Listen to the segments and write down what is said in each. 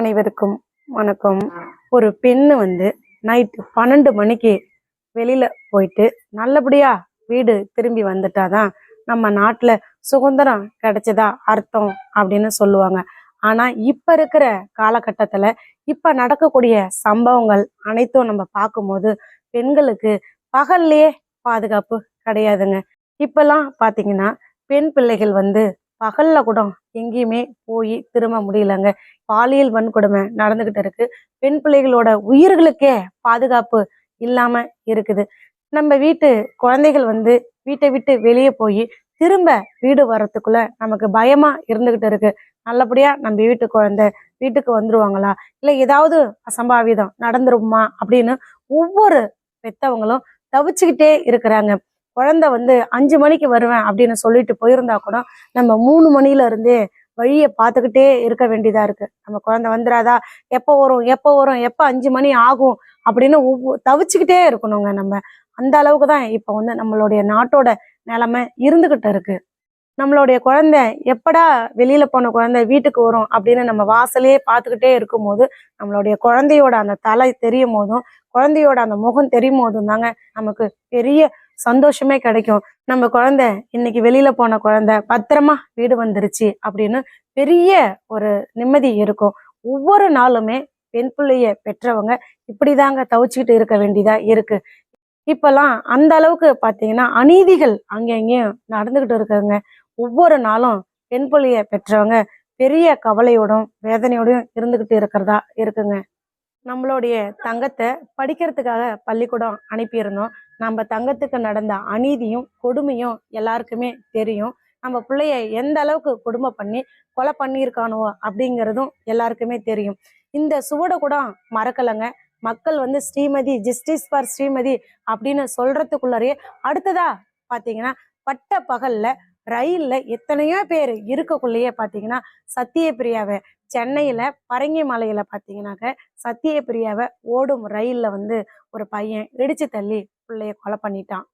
அனைவருக்கும் வணக்கம். ஒரு பெண்ணு வந்து நைட்டு பன்னெண்டு மணிக்கு வெளியில போயிட்டு நல்லபடியா வீடு திரும்பி வந்துட்டாதான் நம்ம நாட்டுல சுதந்திரம் கிடைச்சதா அர்த்தம் அப்படின்னு சொல்லுவாங்க. ஆனா இப்ப இருக்கிற காலகட்டத்துல இப்ப நடக்கக்கூடிய சம்பவங்கள் அனைத்தும் நம்ம பார்க்கும்போது பெண்களுக்கு பகல்லையே பாதுகாப்பு கிடையாதுங்க. இப்பெல்லாம் பாத்தீங்கன்னா பெண் பிள்ளைகள் வந்து பகல்ல கூட எங்கேயுமே போய் திரும்ப முடியலங்க. பாலியல் வன்கொடுமை நடந்துகிட்டு இருக்கு. பெண் பிள்ளைகளோட உயிர்களுக்கே பாதுகாப்பு இல்லாம இருக்குது. நம்ம வீட்டு குழந்தைகள் வந்து வீட்டை விட்டு வெளியே போய் திரும்ப வீடு வர்றதுக்குள்ள நமக்கு பயமா இருந்துகிட்டு இருக்கு. நல்லபடியா நம்ம வீட்டு குழந்தை வீட்டுக்கு வந்துருவாங்களா? இல்ல ஏதாவது அசம்பாவிதம் நடந்துருமா? அப்படின்னு ஒவ்வொரு பெத்தவங்களும் தவிச்சுக்கிட்டே இருக்கிறாங்க. குழந்தை வந்து அஞ்சு மணிக்கு வருவேன் அப்படின்னு சொல்லிட்டு போயிருந்தா கூட நம்ம மூணு மணில இருந்தே வழியை பார்த்துக்கிட்டே இருக்க வேண்டியதா இருக்கு. நம்ம குழந்தை வந்துடாதா எப்போ வரும்? எப்போ வரும்? எப்போ அஞ்சு மணி ஆகும்? அப்படின்னு ஒவ்வொரு தவிச்சுக்கிட்டே இருக்கணுங்க நம்ம. அந்த அளவுக்கு தான் இப்போ வந்து நம்மளுடைய நாட்டோட நிலைமை இருந்துகிட்டு இருக்கு. நம்மளுடைய குழந்தை எப்படா வெளியில போன குழந்தை வீட்டுக்கு வரும் அப்படின்னு நம்ம வாசலே பார்த்துக்கிட்டே இருக்கும்போது நம்மளுடைய குழந்தையோட அந்த தலை தெரியும் போதும் குழந்தையோட அந்த முகம் தெரியும் போதும் தாங்க நமக்கு பெரிய சந்தோஷமே கிடைக்கும். நம்ம குழந்தை இன்னைக்கு வெளியில போன குழந்தை பத்திரமா வீடு வந்துருச்சு அப்படின்னு பெரிய ஒரு நிம்மதி இருக்கும். ஒவ்வொரு நாளுமே பெண் பிள்ளைய பெற்றவங்க இப்படிதாங்க தவிச்சுக்கிட்டு இருக்க வேண்டியதா இருக்கு. இப்பெல்லாம் அந்த அளவுக்கு பாத்தீங்கன்னா அநீதிகள் அங்கங்கேயும் நடந்துகிட்டு இருக்குங்க ஒவ்வொரு நாளும் பெண் புள்ளியை பெற்றவங்க பெரிய கவலையோடும் வேதனையோடும் இருந்துக்கிட்டு இருக்கிறதா இருக்குங்க. நம்மளுடைய தங்கத்தை படிக்கிறதுக்காக பள்ளிக்கூடம் அனுப்பியிருந்தோம். நம்ம தங்கத்துக்கு நடந்த அநீதியும் கொடுமையும் எல்லாருக்குமே தெரியும். நம்ம பிள்ளைய எந்த அளவுக்கு கொடுமை பண்ணி கொலை பண்ணியிருக்கானோ அப்படிங்கிறதும் எல்லாருக்குமே தெரியும். இந்த சுவடை கூட மறக்கலைங்க. மக்கள் வந்து ஸ்ரீமதி ஜஸ்டிஸ் ஃபார் ஸ்ரீமதி அப்படின்னு சொல்றதுக்குள்ளரே அடுத்ததா பார்த்தீங்கன்னா பட்ட பகல்ல ரயில்ல எத்தனையோ பேர் இருக்கக்குள்ளேயே பார்த்தீங்கன்னா சத்தியப்பிரியாவை சென்னையில பரங்கி மலையில பார்த்தீங்கன்னாக்க சத்தியப்பிரியாவை ஓடும் ரயில்ல வந்து ஒரு பையன் இடிச்சு தள்ளி பிள்ளைய கொலை பண்ணிட்டான்.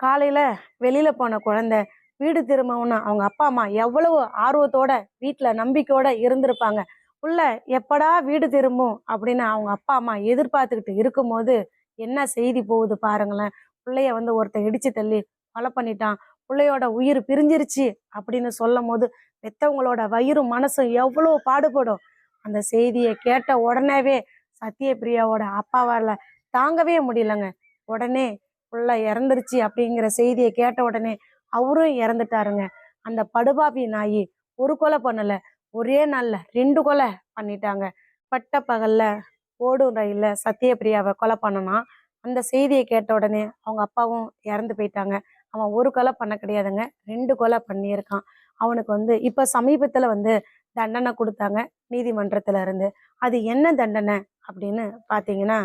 காலையில வெளியில போன குழந்தை வீடு திரும்பவும்னு அவங்க அப்பா அம்மா எவ்வளவு ஆர்வத்தோட வீட்டுல நம்பிக்கையோட இருந்திருப்பாங்க. உள்ள எப்படா வீடு திரும்பும்? அப்படின்னு அவங்க அப்பா அம்மா எதிர்பார்த்துக்கிட்டு இருக்கும்போது என்ன செய்தி போகுது பாருங்களேன். பிள்ளைய வந்து ஒருத்தன் இடிச்சு தள்ளி கொலை பண்ணிட்டான். பிள்ளையோட உயிர் பிரிஞ்சிருச்சு அப்படின்னு சொல்லும் போது பெத்தவங்களோட வயிறும் மனசும் எவ்வளோ பாடுபடும். அந்த செய்தியை கேட்ட உடனேவே சத்யபிரியாவோட அப்பாவால் தாங்கவே முடியலங்க. உடனே புள்ள இறந்துருச்சு அப்படிங்கிற செய்தியை கேட்ட உடனே அவரும் இறந்துட்டாருங்க. அந்த படுபாவி நாயி ஒரு கொலை பண்ணல ஒரே நாள்ல ரெண்டு கொலை பண்ணிட்டாங்க. பட்ட பகல்ல ஓடும் ரயில்ல சத்யபிரியாவை கொலை பண்ணனா அந்த செய்தியை கேட்ட உடனே அவங்க அப்பாவும் இறந்து போயிட்டாங்க. அவன் ஒரு கொலை பண்ண கிடையாதுங்க. ரெண்டு கொலை பண்ணியிருக்கான். அவனுக்கு வந்து இப்ப சமீபத்துல வந்து தண்டனை கொடுத்தாங்க நீதிமன்றத்துல இருந்து. அது என்ன தண்டனை அப்படின்னு பாத்தீங்கன்னா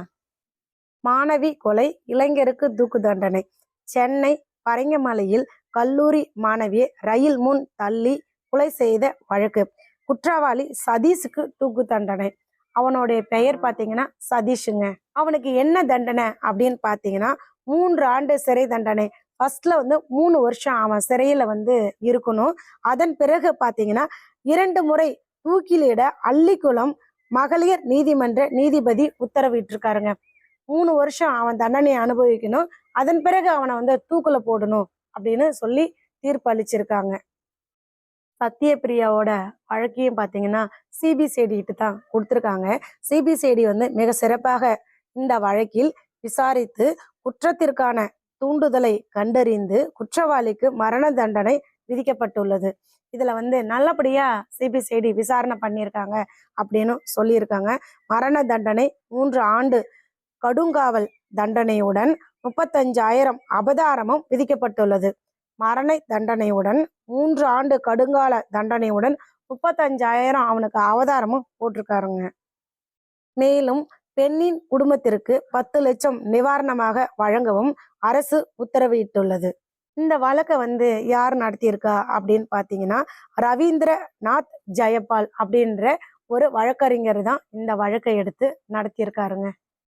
மாணவி கொலை இளைஞருக்கு தூக்கு தண்டனை. சென்னை பரங்கமலையில் கல்லூரி மாணவியை ரயில் முன் தள்ளி கொலை செய்த வழக்கு. குற்றவாளி சதீஷுக்கு தூக்கு தண்டனை. அவனுடைய பெயர் பார்த்தீங்கன்னா சதீஷுங்க. அவனுக்கு என்ன தண்டனை அப்படின்னு பார்த்தீங்கன்னா மூன்று ஆண்டு சிறை தண்டனை. ஃபர்ஸ்ட்ல வந்து மூணு வருஷம் அவன் சிறையில வந்து இருக்கணும். அதன் பிறகு பாத்தீங்கன்னா இரண்டு முறை தூக்கிலிட அள்ளிக்குளம் மகளிர் நீதிமன்ற நீதிபதி உத்தரவிட்டிருக்காருங்க. மூணு வருஷம் அவன் தண்டனை அனுபவிக்கணும். அதன் பிறகு அவனை வந்து தூக்குல போடணும் அப்படின்னு சொல்லி தீர்ப்பு அளிச்சிருக்காங்க சத்யபிரியாவோட வழக்கையும் பார்த்தீங்கன்னா சிபிசிஐடி கிட்ட தான் கொடுத்துருக்காங்க. சிபிசிஐடி வந்து மிக சிறப்பாக இந்த வழக்கில் விசாரித்து குற்றத்திற்கான தூண்டுதலை கண்டறிந்து குற்றவாளிக்கு மரண தண்டனை விதிக்கப்பட்டுள்ளது. இதுல வந்து நல்லபடியா சிபிசிஐடி விசாரணை பண்ணியிருக்காங்க அப்படின்னு சொல்லியிருக்காங்க. மரண தண்டனை மூன்று ஆண்டு கடுங்காவல் தண்டனையுடன் முப்பத்தஞ்சாயிரம் அபதாரமும் விதிக்கப்பட்டுள்ளது. மரண தண்டனையுடன் மூன்று ஆண்டு கடுங்கால தண்டனையுடன் முப்பத்தஞ்சாயிரம் அவனுக்கு அவதாரமும் போட்டிருக்காருங்க. மேலும் பெண்ணின் குடும்பத்திற்கு பத்து லட்சம் நிவாரணமாக வழங்கவும் அரசு உத்தரவிட்டுள்ளது. இந்த வழக்கை வந்து யார் நடத்தியிருக்கா அப்படின்னு பார்த்தீங்கன்னா ரவீந்திரநாத் ஜெயபால் அப்படின்ற ஒரு வழக்கறிஞர் தான் இந்த வழக்கை எடுத்து நடத்தியிருக்காருங்க.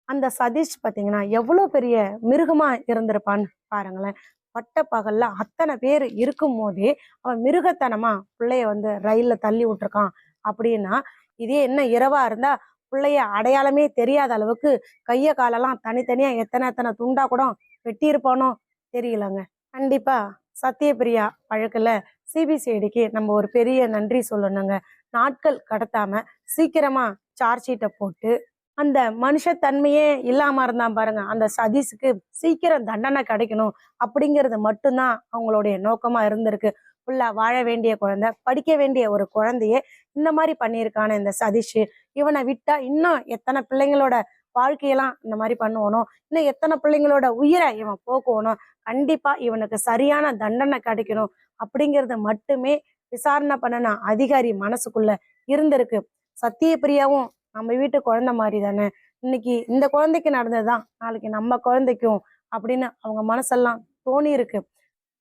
அந்த சதீஷ் பார்த்தீங்கன்னா எவ்வளோ பெரிய மிருகமா இருந்திருப்பான்னு பாருங்களேன். பட்ட பகல்ல அத்தனை பேர் இருக்கும் போதே அவன் மிருகத்தனமா பிள்ளைய வந்து ரயில்ல தள்ளி விட்டுருக்கான். அப்படின்னா இதே என்ன இரவா இருந்தா பிள்ளைய அடையாளமே தெரியாத அளவுக்கு கையை காலெல்லாம் தனித்தனியாக எத்தனை எத்தனை துண்டா கூட வெட்டியிருப்பானோ தெரியலங்க. கண்டிப்பாக சத்யபிரியா வழக்கில் சிபிசிஐடிக்கு நம்ம ஒரு பெரிய நன்றி சொல்லணுங்க. நாட்கள் கடத்தாமல் சீக்கிரமாக சார்ஜ் ஷீட்டை போட்டு அந்த மனுஷத்தன்மையே இல்லாம இருந்தான் பாருங்க. அந்த சதீஷுக்கு சீக்கிரம் தண்டனை கிடைக்கணும் அப்படிங்கிறது மட்டும்தான் அவங்களுடைய நோக்கமா இருந்திருக்கு. ஃபுல்லாக வாழ வேண்டிய குழந்தை படிக்க வேண்டிய ஒரு குழந்தையே இந்த மாதிரி பண்ணியிருக்கான இந்த சதீஷ். இவனை விட்டா இன்னும் எத்தனை பிள்ளைங்களோட வாழ்க்கையெல்லாம் இந்த மாதிரி பண்ணுவானோ இன்னும் எத்தனை பிள்ளைங்களோட உயிரை இவன் போக்குவானோ கண்டிப்பா இவனுக்கு சரியான தண்டனை கிடைக்கணும் அப்படிங்கிறது மட்டுமே விசாரணை பண்ணின அதிகாரி மனசுக்குள்ள இருந்திருக்கு. சத்தியப்பிரியாவும் நம்ம வீட்டு குழந்தை மாதிரி தானே. இன்னைக்கு இந்த குழந்தைக்கு நடந்ததுதான் நாளைக்கு நம்ம குழந்தைக்கும் அப்படின்னு அவங்க மனசெல்லாம் தோணி இருக்கு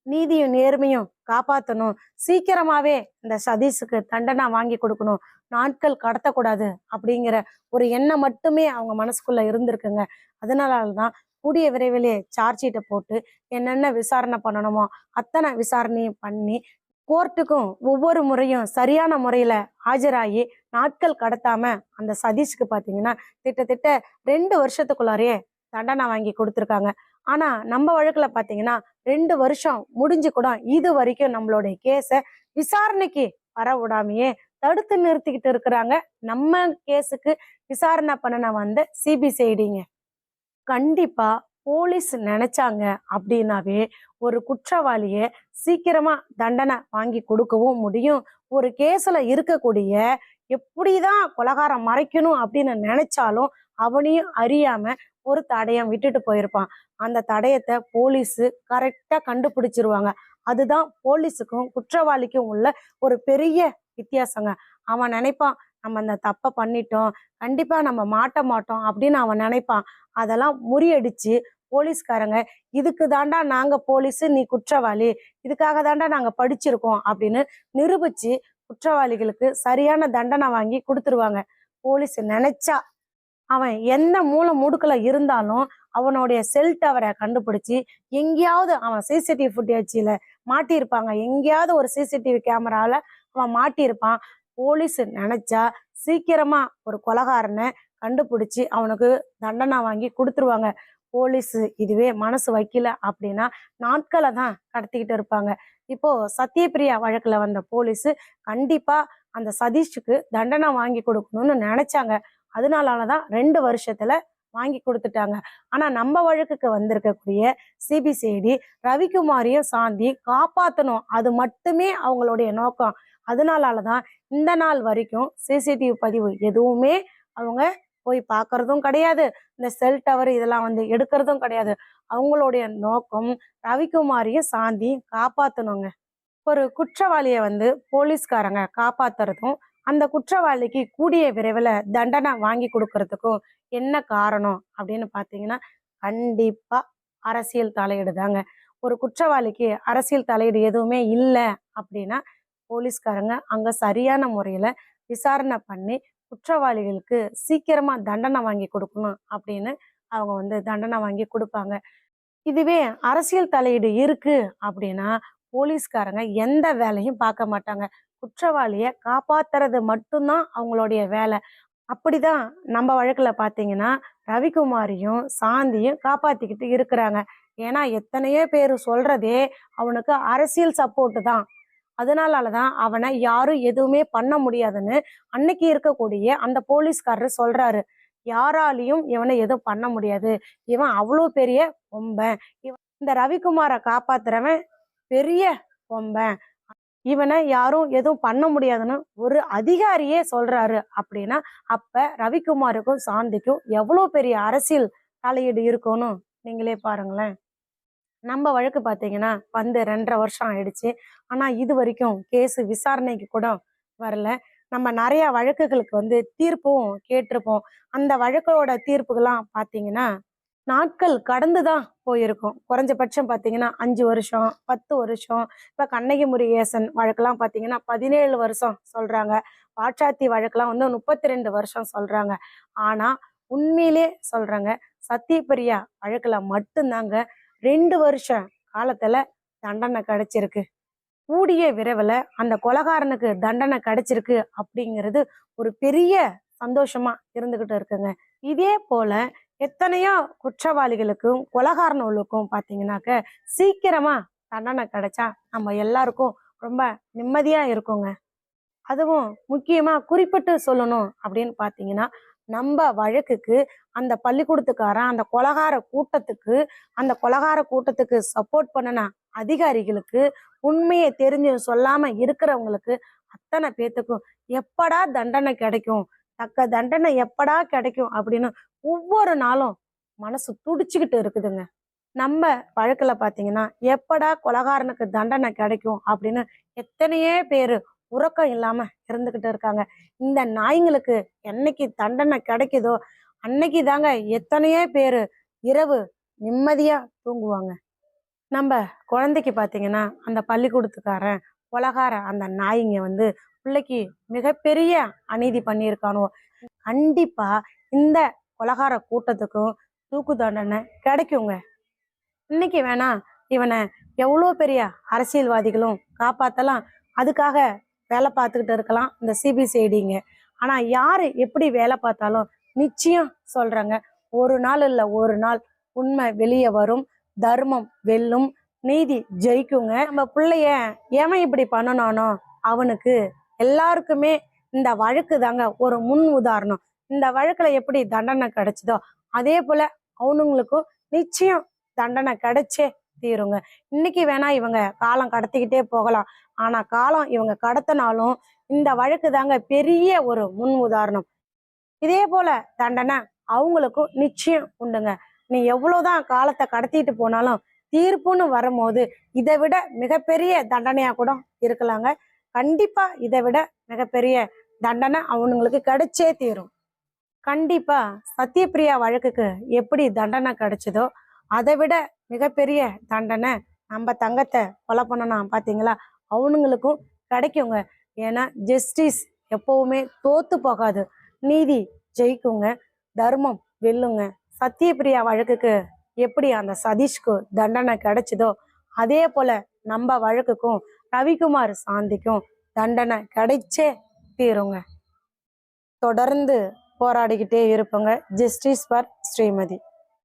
நீதியும் நேர்மையும் காப்பாற்றணும் சீக்கிரமாவே இந்த சதீஷுக்கு தண்டனை வாங்கி கொடுக்கணும். நாட்கள் கடத்தக்கூடாது அப்படிங்கிற ஒரு எண்ணம் மட்டுமே அவங்க மனசுக்குள்ள இருந்திருக்குங்க. அதனாலதான் கூடிய விரைவிலே சார்ஜ் ஷீட்டை போட்டு என்னென்ன விசாரணை பண்ணணுமோ அத்தனை விசாரணையும் பண்ணி கோர்ட்டுக்கும் ஒவ்வொரு முறையும் சரியான முறையில ஆஜராகி நாட்கள் கடத்தாம அந்த சதீஷ்க்கு பாத்தீங்கன்னா கிட்டத்தட்ட ரெண்டு வருஷத்துக்குள்ளாரையே தண்டனை வாங்கி கொடுத்துருக்காங்க. ஆனா நம்ம வழக்குல பாத்தீங்கன்னா ரெண்டு வருஷம் முடிஞ்சு கூட இது வரைக்கும் நம்மளுடைய கேஸ விசாரணைக்கு வர விடாமையே தடுத்து நிறுத்திக்கிட்டு இருக்கிறாங்க. நம்ம கேஸுக்கு விசாரணை பண்ணன வந்த சிபிசிஐடிங்க கண்டிப்பா போலீஸ் நினைச்சாங்க அப்படின்னாவே ஒரு குற்றவாளிய சீக்கிரமா தண்டனை வாங்கி கொடுக்கவும் முடியும். ஒரு கேஸ்ல இருக்கக்கூடிய எப்படிதான் கொலகாரம் மறைக்கணும் அப்படின்னு நினைச்சாலும் அவனையும் அறியாம ஒரு தடயம் விட்டுட்டு போயிருப்பான். அந்த தடயத்தை போலீஸ் கரெக்டா கண்டுபிடிச்சிருவாங்க. அதுதான் போலீஸுக்கும் குற்றவாளிக்கும் உள்ள ஒரு பெரிய வித்தியாசங்க. அவன் நினைப்பான் நம்ம அந்த தப்பை பண்ணிட்டோம். கண்டிப்பா நம்ம மாட்ட மாட்டோம் அப்படின்னு அவன் நினைப்பான். அதெல்லாம் முறியடிச்சு போலீஸ்காரங்க இதுக்கு தாண்டா நாங்க போலீஸ் நீ குற்றவாளி. இதுக்காக தாண்டா நாங்க படிச்சிருக்கோம் அப்படின்னு நிரூபிச்சு குற்றவாளிகளுக்கு சரியான தண்டனை வாங்கி கொடுத்துருவாங்க. போலீஸ் நினைச்சா அவன் எந்த மூளை முடுக்கல இருந்தாலும் அவனுடைய செல் டவரை கண்டுபிடிச்சி எங்கேயாவது அவன் சிசிடிவி ஃபுட்டேஜில் மாட்டியிருப்பாங்க. எங்கேயாவது ஒரு சிசிடிவி கேமராவில் அவன் மாட்டியிருப்பான். போலீஸ் நினைச்சா சீக்கிரமா ஒரு கொலகாரனை கண்டுபிடிச்சி அவனுக்கு தண்டனை வாங்கி கொடுத்துருவாங்க. போலீஸ் இதுவே மனசு வைக்கல அப்படின்னா நாட்களை தான் கடத்திக்கிட்டு இருப்பாங்க. இப்போ சத்யபிரியா வழக்குல வந்த போலீஸ் கண்டிப்பா அந்த சதீஷுக்கு தண்டனை வாங்கி கொடுக்கணும்னு நினைச்சாங்க. அதனால தான் ரெண்டு வருஷத்துல வாங்கி கொடுத்துட்டாங்க. ஆனா நம்ம வழக்குக்கு வந்திருக்கக்கூடிய சிபிசிஐடி ரவிக்குமாரியும் சாந்தி காப்பாத்தணும். அது மட்டுமே அவங்களுடைய நோக்கம். அதனாலதான் இந்த நாள் வரைக்கும் சிசிடிவி பதிவு எதுவுமே அவங்க போய் பார்க்கறதும் கிடையாது. இந்த செல் டவர் இதெல்லாம் வந்து எடுக்கிறதும் கிடையாது. அவங்களுடைய நோக்கம் ரவிக்குமாரியும் சாந்தி காப்பாத்தணுங்க. ஒரு குற்றவாளியை வந்து போலீஸ்காரங்க காப்பாத்துறதும் அந்த குற்றவாளிக்கு கூடிய விரைவில் தண்டனை வாங்கி கொடுக்கறதுக்கும் என்ன காரணம் அப்படின்னு பார்த்தீங்கன்னா கண்டிப்பாக அரசியல் தலையீடு தாங்க ஒரு குற்றவாளிக்கு அரசியல் தலையீடு எதுவுமே இல்லை அப்படின்னா போலீஸ்காரங்க அங்கே சரியான முறையில் விசாரணை பண்ணி குற்றவாளிகளுக்கு சீக்கிரமாக தண்டனை வாங்கி கொடுக்கணும் அப்படின்னு அவங்க வந்து தண்டனை வாங்கி கொடுப்பாங்க. இதுவே அரசியல் தலையீடு இருக்கு அப்படின்னா போலீஸ்காரங்க எந்த வேலையும் பார்க்க மாட்டாங்க. குற்றவாளிய காப்பாத்துறது மட்டும்தான் அவங்களுடைய வேலை. அப்படிதான் நம்ம வழக்குல பாத்தீங்கன்னா ரவிக்குமாரியும் சாந்தியும் காப்பாத்திக்கிட்டு இருக்கிறாங்க. ஏன்னா எத்தனையோ பேர் சொல்றதே அவனுக்கு அரசியல் சப்போர்ட் தான். அதனாலதான் அவனை யாரும் எதுவுமே பண்ண முடியாதுன்னு அன்னைக்கு இருக்கக்கூடிய அந்த போலீஸ்காரர் சொல்றாரு. யாராலையும் இவனை எதுவும் பண்ண முடியாது. இவன் அவ்வளோ பெரிய பொம்பன். இவன் இந்த ரவிக்குமாரை காப்பாத்துறவன் பெரிய பொம்பன். இவனை யாரும் எதுவும் பண்ண முடியாதுன்னு ஒரு அதிகாரியே சொல்றாரு அப்படின்னா அப்ப ரவிக்குமாருக்கும் சாந்திக்கும் எவ்வளோ பெரிய அரசியல் தலையீடு இருக்கும்னு நீங்களே பாருங்களேன். நம்ம வழக்கு பார்த்தீங்கன்னா வந்து ரெண்டரை வருஷம் ஆயிடுச்சு. ஆனா இது வரைக்கும் கேஸு விசாரணைக்கு கூட வரல. நம்ம நிறைய வழக்குகளுக்கு வந்து தீர்ப்பும் கேட்டிருப்போம். அந்த வழக்கோட தீர்ப்புகள்லாம் பார்த்தீங்கன்னா நாட்கள் கடந்து தான் போயிருக்கும். குறைஞ்சபட்சம் பார்த்தீங்கன்னா அஞ்சு வருஷம் பத்து வருஷம். இப்போ கண்ணகி முருகேசன் வழக்கெல்லாம் பார்த்தீங்கன்னா பதினேழு வருஷம் சொல்கிறாங்க பாட்சாத்தி வழக்கெல்லாம் வந்து முப்பத்தி ரெண்டு வருஷம் சொல்கிறாங்க ஆனால் உண்மையிலே சொல்கிறாங்க சத்தியபிரியா வழக்கில் மட்டும்தாங்க ரெண்டு வருஷம் காலத்தில் தண்டனை கிடைச்சிருக்கு. கூடிய விரைவில் அந்த கொலகாரனுக்கு தண்டனை கிடைச்சிருக்கு அப்படிங்கிறது ஒரு பெரிய சந்தோஷமா இருந்துகிட்டு இருக்குங்க. இதே போல எத்தனையோ குற்றவாளிகளுக்கும் கொலகாரனுக்கும் பார்த்தீங்கன்னாக்க சீக்கிரமா தண்டனை கிடைச்சா நம்ம எல்லாருக்கும் ரொம்ப நிம்மதியா இருக்குங்க. அதுவும் முக்கியமா குறிப்பிட்டு சொல்லணும் அப்படின்னு பார்த்தீங்கன்னா நம்ம வழக்குக்கு அந்த பள்ளிக்கூடத்துக்காரன் அந்த கொலகார கூட்டத்துக்கு அந்த கொலகார கூட்டத்துக்கு சப்போர்ட் பண்ணின அதிகாரிகளுக்கு உண்மையை தெரிஞ்சு சொல்லாம இருக்கிறவங்களுக்கு அத்தனை பேத்துக்கும் எப்படா தண்டனை கிடைக்கும்? தக்க தண்டனை எப்படா கிடைக்கும் அப்படின்னு ஒவ்வொரு நாளும் மனசு துடிச்சுக்கிட்டு இருக்குதுங்க. நம்ம வழக்கில் பார்த்தீங்கன்னா எப்படா கொலகாரனுக்கு தண்டனை கிடைக்கும் அப்படின்னு எத்தனையோ பேர் உறக்கம் இல்லாமல் இருந்துக்கிட்டு இருக்காங்க. இந்த நாய்ங்களுக்கு என்னைக்கு தண்டனை கிடைக்குதோ அன்னைக்கு தாங்க எத்தனையோ பேர் இரவு நிம்மதியாக தூங்குவாங்க. நம்ம குழந்தைக்கு பார்த்தீங்கன்னா அந்த பள்ளிக்கூடத்துக்காரன் கொலகார அந்த நாய்ங்க வந்து பிள்ளைக்கு மிகப்பெரிய அநீதி பண்ணியிருக்கானோ கண்டிப்பா இந்த கொலகார கூட்டத்துக்கும் தூக்கு தண்டனை கிடைக்குங்க. இன்னைக்கு வேணா இவனை எவ்வளோ பெரிய அரசியல்வாதிகளும் காப்பாத்தலாம். அதுக்காக வேலை பார்த்துக்கிட்டு இருக்கலாம் இந்த சிபிசிஐடிங்க. ஆனா யாரு எப்படி வேலை பார்த்தாலும் நிச்சயம் சொல்றாங்க. ஒரு நாள் இல்ல ஒரு நாள் உண்மை வெளியே வரும். தர்மம் வெல்லும். நீதி ஜெயிக்குங்க. நம்ம பிள்ளைய எவன் இப்படி பண்ணனானோ அவனுக்கு எல்லாருக்குமே இந்த வழக்கு தாங்க ஒரு முன் உதாரணம். இந்த வழக்குல எப்படி தண்டனை கிடைச்சதோ அதே போல அவனுங்களுக்கும் நிச்சயம் தண்டனை கிடைச்சே தீருங்க. இன்னைக்கு வேணா இவங்க காலம் கடத்திக்கிட்டே போகலாம். ஆனா காலம் இவங்க கடத்தினாலும் இந்த வழக்கு தாங்க பெரிய ஒரு முன் உதாரணம். இதே போல தண்டனை அவங்களுக்கும் நிச்சயம் உண்டுங்க. நீ எவ்வளவுதான் காலத்தை கடத்திட்டு போனாலும் தீர்ப்புன்னு வரும்போது இதை விட மிகப்பெரிய தண்டனையா கூட இருக்கலாங்க. கண்டிப்பா இதை விட மிகப்பெரிய தண்டனை அவனுங்களுக்கு கிடைச்சே தீரும். கண்டிப்பா சத்யபிரியா வழக்குக்கு எப்படி தண்டனை கிடைச்சதோ அதை விட மிகப்பெரிய தண்டனை நம்ம தங்கத்தை கொலை பண்ணணும் பாத்தீங்களா? அவனுங்களுக்கும் கிடைக்குங்க. ஏன்னா ஜஸ்டிஸ் எப்பவுமே தோத்து போகாது. நீதி ஜெயிக்குங்க. தர்மம் வெல்லுங்க. சத்யபிரியா வழக்குக்கு எப்படி அந்த சதீஷ்க்கு தண்டனை கிடைச்சதோ அதே போல நம்ம வழக்குக்கும் ரவிக்குமார் சாந்திக்கும் தண்டனை கிடைச்சே தீருங்க. தொடர்ந்து போராடிக்கிட்டே இருப்போங்க. Justice for Srimathi